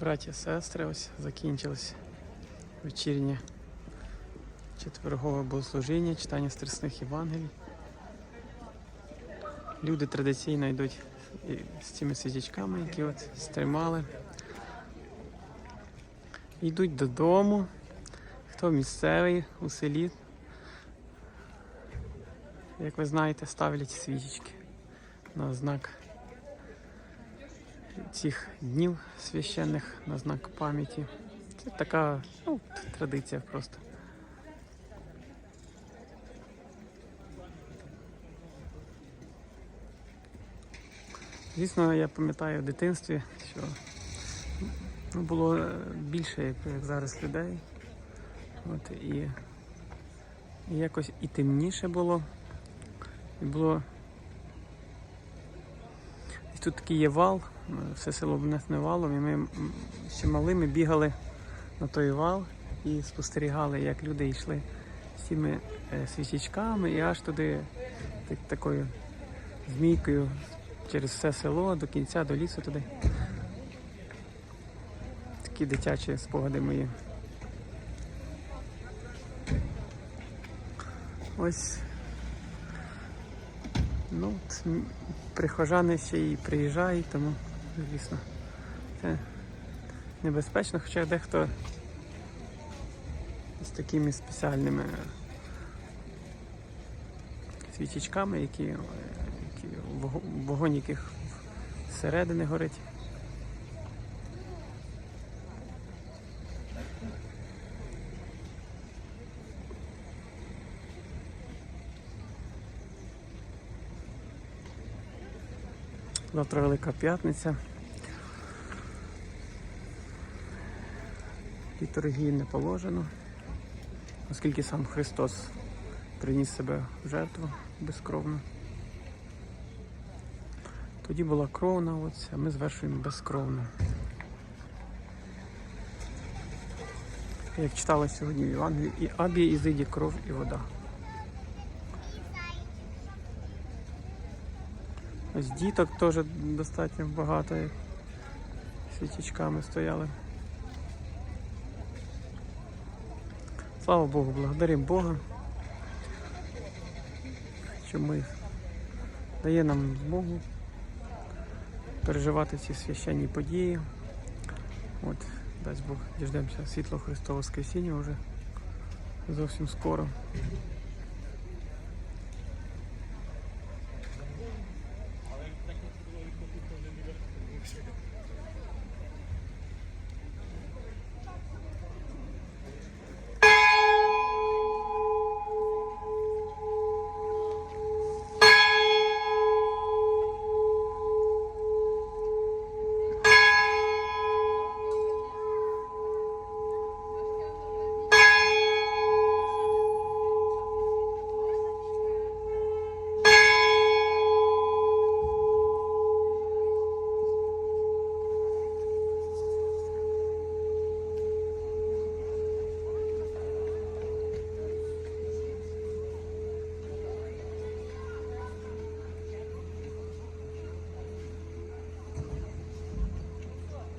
Браті, сестри, ось закінчилось вечірнє четвергове богослужіння, читання страсних Євангелій. Люди традиційно йдуть з цими свічечками, які от стримали. Йдуть додому. Хто місцевий у селі, як ви знаєте, ставлять свічечки на знак цих днів священних, на знак пам'яті. Це така ну, традиція просто. Звісно, я пам'ятаю в дитинстві, що ну, було е, більше, як, як зараз людей. От, і, і якось і темніше було. І було. І тут такий є вал, все село обнесене валом, і ми ще малими бігали на той вал і спостерігали, як люди йшли з цими е, свічечками і аж туди так, такою змійкою через все село до кінця, до лісу туди. Такі дитячі спогади мої. Ось. Ну, прихожани ще й приїжджають, тому, звісно, це небезпечно, хоча дехто з такими спеціальними свічечками, які, які вогонь яких всередини горить. Завтра Велика П'ятниця. Літургії не положено, оскільки сам Христос приніс себе в жертву безкровно. Тоді була кровна, ось, а ми звершуємо безкровно. Як читала сьогодні в Євангелії, і абі і зиді кров і вода. Ось діток теж достатньо багато, як свічечками стояли. Слава Богу, благодаримо Бога, що ми дає нам змогу переживати ці священні події. От, дасть Бог, діждемося світло Христового Воскресіння вже зовсім скоро.